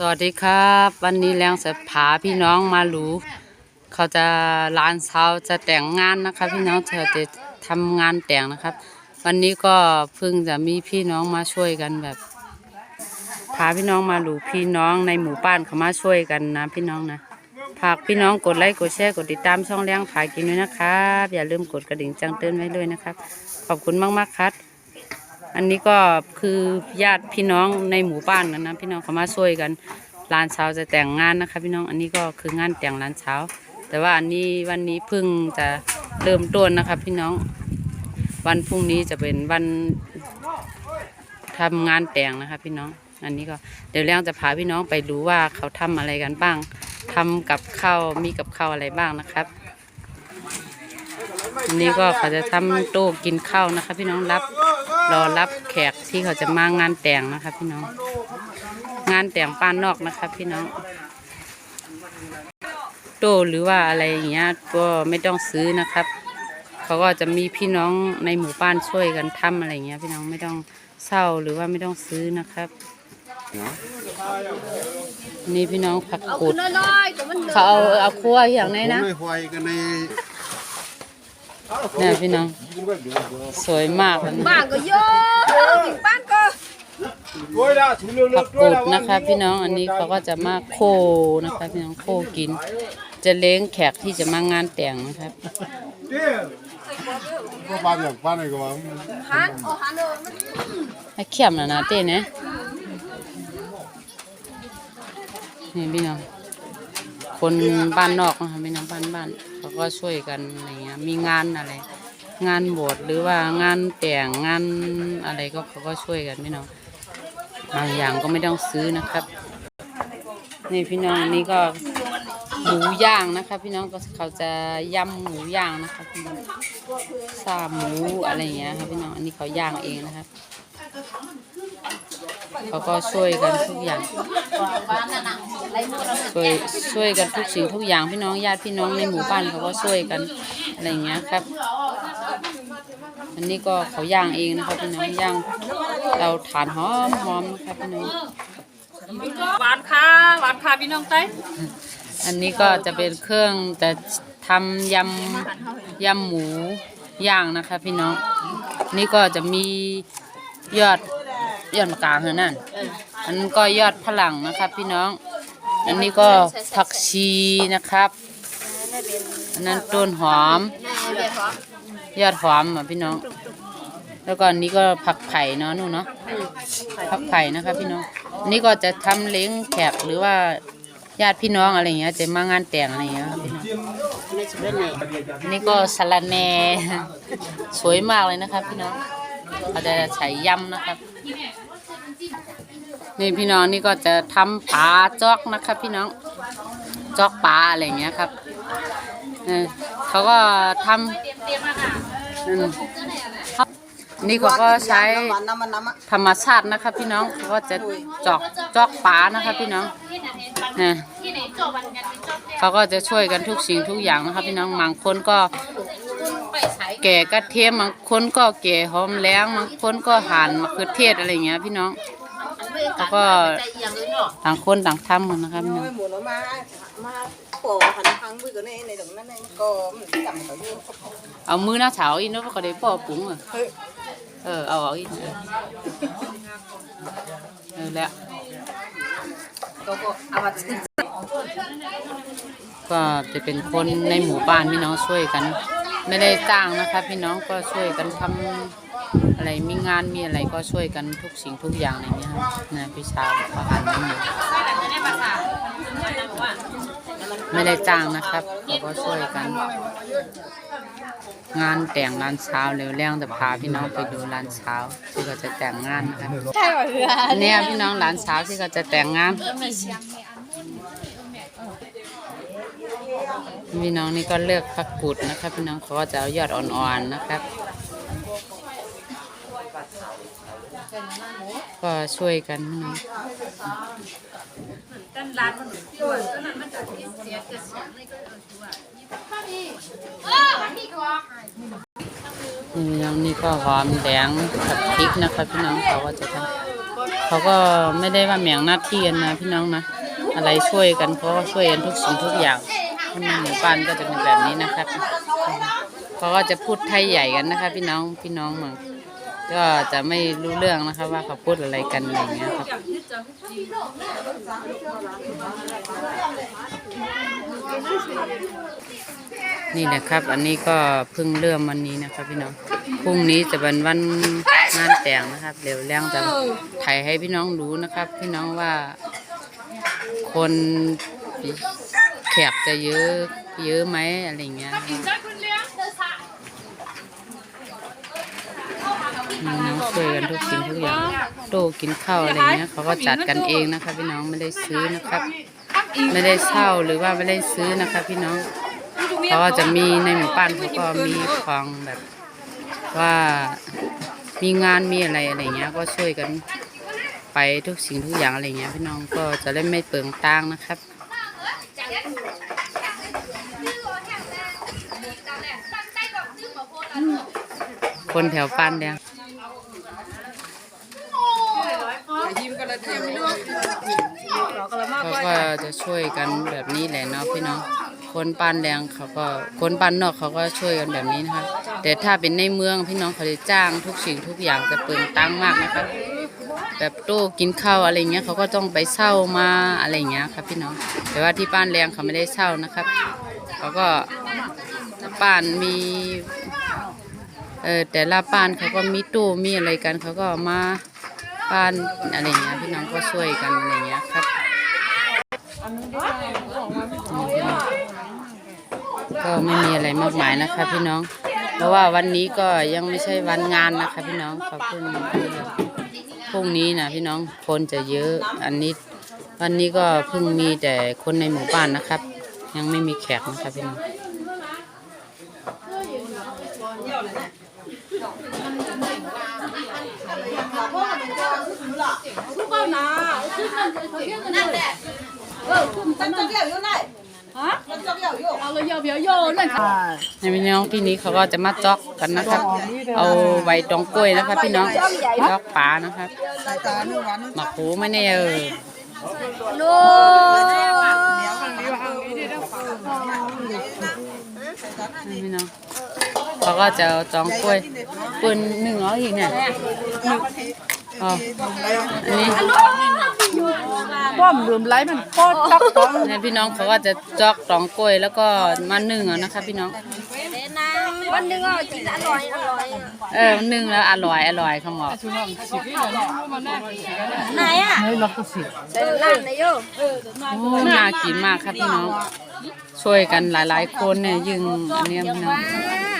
สวัสดีครับ วันนี้แรงจะพาพี่น้องมาหรูเขาจะร้านเช้าจะแต่งงานนะครับพี่น้องจะจะทำงานแต่งนะครับ วันนี้ก็เพิ่งจะมีพี่น้องมาช่วยกันแบบพาพี่น้องมาหลูพี่น้องในหมู่บ้านเขามาช่วยกันนะ พี่น้องนะฝากพี่น้องกดไลค์กดแชร์กดติดตามช่องเลี้ยงผากินด้วยนะครับอย่าลืมกดกระดิ่งแจังเตือนไว้ด้วยนะครับ ขอบคุณมากๆครับ อันนี้ก็คือญาติพี่น้องในหมู่บ้านกันนะพี่น้องเขามาช่วยกันร้านเช้าจะแต่งงานนะคะ พี่น้องอันนี้ก็คืองานแต่งร้านเช้า แต่ว่าอันนี้วันนี้เพิ่งจะเริ่มต้นนะคะ พี่น้องวันพรุ่งนี้จะเป็นวันทำงานแต่งนะคะพี่น้อง อันนี้ก็เดี๋ยวเรื่องจะพาพี่น้องไปดูว่าเขาทำอะไรกันบ้างทำกับข้าวมีกับข้าวอะไรบ้างนะครับอันนี้ก็เขาจะทำโต๊ะกินข้าวนะคะ พี่น้องรับ รอรับแขกที่เขาจะมางานแต่งนะคะพี่น้อง งานแต่งป้านนอกนะคะพี่น้อง โต๊ะหรือว่าอะไรอย่างเงี้ยก็ไม่ต้องซื้อนะครับ เขาก็จะมีพี่น้องในหมู่บ้านช่วยกันทำอะไรอย่างเงี้ย พี่น้องไม่ต้องเศร้าหรือว่าไม่ต้องซื้อนะครับนี่พี่น้องผักกูดน้อยๆก็มันเขาเอาเอาคั่วอย่างไหนนะ ไม่ควายกันใน เนี่ยพี่น้อง สวยมากเลยนะบ้านก็เยอะบ้านก็ผักกูดนะคะพี่น้องอันนี้เขาก็จะมาโคนะคะพี่น้องโคกิน จะเลี้ยงแขกที่จะมางานแต่งนะครับก็ปลาอย่างปลาไหนก็ว่าหันโอ้หันเลยมันให้เขียมนะนะเต้เนี่ยนี่พี่น้อง คนบ้านนอกนะคะพี่น้องบ้านบ้านเขาก็ช่วยกันอะไรเงี้ยมีงานอะไร งานบวชหรือว่างานแต่งงานอะไรก็เขาก็ช่วยกันพี่น้องบางอย่างก็ไม่ต้องซื้อนะครับนี่พี่น้องอันนี้ก็หมูย่างนะคะ พี่น้องก็เขาจะยำหมูย่างนะคะพี่น้องซาหมูอะไรเงี้ยครับพี่น้องอันนี้เขาย่างเองนะครับเขาก็ช่วยกันทุกอย่าง ช่วยช่วยกันทุกสิ่งทุกอย่างพี่น้องญาติพี่น้องในหมู่บ้านเขาก็ช่วยกันอะไรอย่างเงี้ยครับ อันนี้ก็เขาย่างเองนะครับพี่น้องย่างเราฐานหอมหอมนะครับพี่น้องหวานค่ะหวานค่ะพี่น้องไต้อันนี้ก็จะเป็นเครื่องจะทำยำยำหมูย่างนะคะพี่น้อง นี่ก็จะมียอดยอดมะกางเหรอนั่นอันนั้นก็ยอดพลังนะครับพี่น้อง อันนี้ก็ผักชีนะครับ อันนั้นต้นหอม ยอดหอมอะพี่น้อง แล้วก็อันนี้ก็ผักไผ่เนาะนู่นเนาะ ผักไผ่นะคะพี่น้องอันนี้ก็จะทำเลี้ยงแขกหรือว่าญาติพี่น้องอะไรเงี้ยจะมางานแต่งอะไรเงี้ยพี่น้องอันนี่ก็สลัดแหน่สวยมากเลยนะครับพี่น้องเขาจะใส่ยำนะครับ นี่พี่น้องนี่ก็จะทำปลาจอกนะครับพี่น้องจอกปลาอะไรเงี้ยครับเออเขาก็ทำอืมนี่เขาก็ใช้ธรรมชาตินะครับพี่น้องเขาก็จะจอกจอกปลานะครับพี่น้องนะเขาก็จะช่วยกันทุกสิ่งทุกอย่างนะครับพี่น้องบางคนก็แก่กระเทียมบางคนก็แก่หอมแล้งบางคนก็หั่นมะเขือเทศอะไรเงี้ยพี่น้อง แล้วก็ต่างคนต่างทำกันนะครับพี่น้องหมู nó mà mà cổ hắn thắng với cái này này đúng này có mình cái cầm cái vô เอามือหน้าเฉาอีกเนาะก็ได้พ่อปรุงอะเออ เอาออกอีกเออเออแล้ว có có à mà ก็จะเป็นคนในหมู่บ้านพี่น้องช่วยกัน ไม่ได้จ้างนะคะพี่น้องก็ช่วยกันทำ อะไรมีงานมีอะไรก็ช่วยกันทุกสิ่งทุกอย่างอะไรเงี้ยครับนะพี่ชาวก็หันมาหมดไม่ได้จ้างนะครับเขาก็ช่วยกัน งานแต่งร้านเช้าเร็วแรงแต่พาพี่น้องไปดูร้านเช้าที่เขาจะแต่งงานนะครับใช่หรอเรืออันเนี้ยพี่น้องร้านเช้าที่เขาจะแต่งงานพี่น้องนี่ก็เลือกผักกุดนะครับ พี่น้องเขาก็จะเอายอดอ่อนๆนะครับ ก็ช่วยกันน้องนี่พี่น้องนี่ก็หอมแดงกับพริกนะครับพี่น้องเขาก็จะทำเขาก็ไม่ได้ว่าแหม่งหน้าที่กันนะพี่น้องนะ อะไรช่วยกันเขาก็ช่วยกันทุกสิ่งทุกอย่างคนในหมู่บ้านก็จะเป็นแบบนี้นะครับเขาก็จะพูดไทยใหญ่กันนะคะ พี่น้องพี่น้องมัน ก็จะไม่รู้เรื่องนะคะว่าเขาพูดอะไรกันอะไรอย่างเงี้ยครับนี่นะครับ อันนี้ก็เพิ่งเริ่มวันนี้นะครับพี่น้องพรุ่งนี้จะเป็นวันงานแต่งนะครับเดี๋ยวเร่งจะถ่ายให้พี่น้องรู้นะครับ พี่น้องว่า คนแขกจะเยอะเยอะไหมอะไรเงี้ย น้องช่วยกันทุกสิ่งทุกอย่างโตกินข้าวอะไรเงี้ยเขาก็จัดกันเองนะครับพี่น้องไม่ได้ซื้อนะครับ ไม่ได้เช่าหรือว่าไม่ได้ซื้อนะครับพี่น้องเขาก็จะมีในหมู่บ้านเขาก็มีของแบบว่ามีงานมีอะไรอะไรเงี้ย ก็ช่วยกันไปทุกสิ่งทุกอย่างอะไรเงี้ย พี่น้องก็จะได้ไม่เปลืองตังค์นะครับคนแถวปานแดง เขาก็จะช่วยกันแบบนี้แหละเนาะพี่น้องคนปานแดงเขาก็คนปานนอกเขาก็ช่วยกันแบบนี้นะคะ แต่ถ้าเป็นในเมืองพี่น้องเขาจะจ้างทุกสิ่งทุกอย่างจะเปลืองตังค์มากนะคะแบบโต๊ะกินข้าวอะไรเงี้ยเขาก็ต้องไปเช่ามาอะไรเงี้ยครับพี่น้อง แต่ว่าที่ป้านแรงเขาไม่ได้เช่านะครับเขาก็ป้านมีเออแต่ละป้านเขาก็มีตู้มีอะไรกันเขาก็มาป้านอะไรเงี้ยพี่น้องก็ช่วยกันอะไรเงี้ยครับ ก็ไม่มีอะไรมากมายนะคะ พี่น้อง เพราะว่าวันนี้ก็ยังไม่ใช่วันงานนะคะ พี่น้องขอบคุณพรุ่งนี้นะพี่น้องคนจะเยอะอันนี้ วันนี้ก็เพิ่งมีแต่คนในหมู่บ้านนะครับ ยังไม่มีแขกนะคะพี่น้องตั้งใจเดี่ยวอยู่ไหนฮะ ตั้งใจเดี่ยวอยู่ในพี่น้องที่นี้เขาก็จะมาจอกกันนะครับ เอาใบตองกล้วยนะครับพี่น้องจอกปลานะครับหมักหูไม่แน่เออโลพี่น้องเขาก็จะจองกล้วยปืนหนึ่งร้อยอีกเนี่ยอ๋ออันนี้ ป้อมลืมไล่มันโคตรตักต้องเนี่ยพี่น้องเขาก็จะจอกตองกล้วยแล้วก็มานึ่งเอานะคะ พี่น้องวันหนึ่งอะกินอร่อยอร่อยเออนึ่งแล้วอร่อยอร่อยเขาบอกไหนอะเฮ้ยล็อกก็สิเออร้านไหนโยโอ้น่ากินมากครับพี่น้อง ช่วยกันหลาย ๆ คนเนี่ยยึงอันเนี้ยพี่น้อง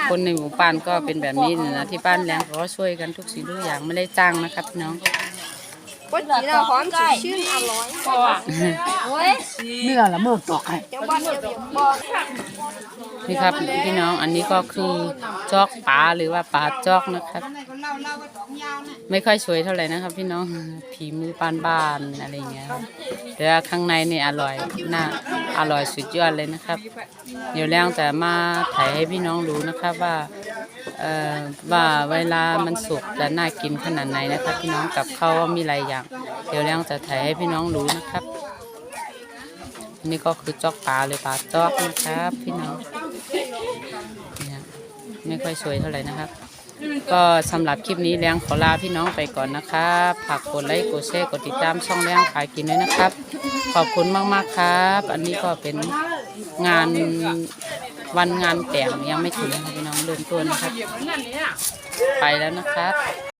คนในหมู่บ้านก็เป็นแบบนี้นะที่บ้านแรงเขาก็ช่วยกันทุกสิ่งทุกอย่างไม่ได้จ้างนะครับพี่น้อง วันนี้เราหอมชื่นอร่อยโอ้ยเนื้อละเมื่อตอกให้จังบ้านเดียวบ่นี่ครับพี่น้องอันนี้ก็คือจอกปลาหรือว่าปลาจอกนะครับ ไม่ค่อยสวยเท่าไหร่นะครับ พี่น้องผีมือปานบ้านๆอะไรอย่างเงี้ยครับแต่ว่าข้างในนี่อร่อยน่าอร่อยสุดยอดเลยนะครับ เดี๋ยวแรงจะมาถ่ายให้พี่น้องรู้นะครับว่าเอ่อ ว่าเวลามันสุกจะน่ากินขนาดไหนนะครับ พี่น้องกับข้าวว่ามีหลายอย่าง เดี๋ยวแรงจะถ่ายให้พี่น้องรู้นะครับอันนี้ก็คือจอกปลาเลยปลาจอกนะครับ พี่น้องเนี่ยไม่ค่อยสวยเท่าไหร่นะครับ ก็สำหรับคลิปนี้แรงขอลาพี่น้องไปก่อนนะครับฝากกดไลค์กดแชร์กดติดตามช่องแรงขายกินด้วยนะครับ ขอบคุณมากๆครับ อันนี้ก็เป็นงานวันงานแต่งยังไม่ถึงนะครับพี่น้อง เริ่มต้นนะครับ ไปแล้วนะครับ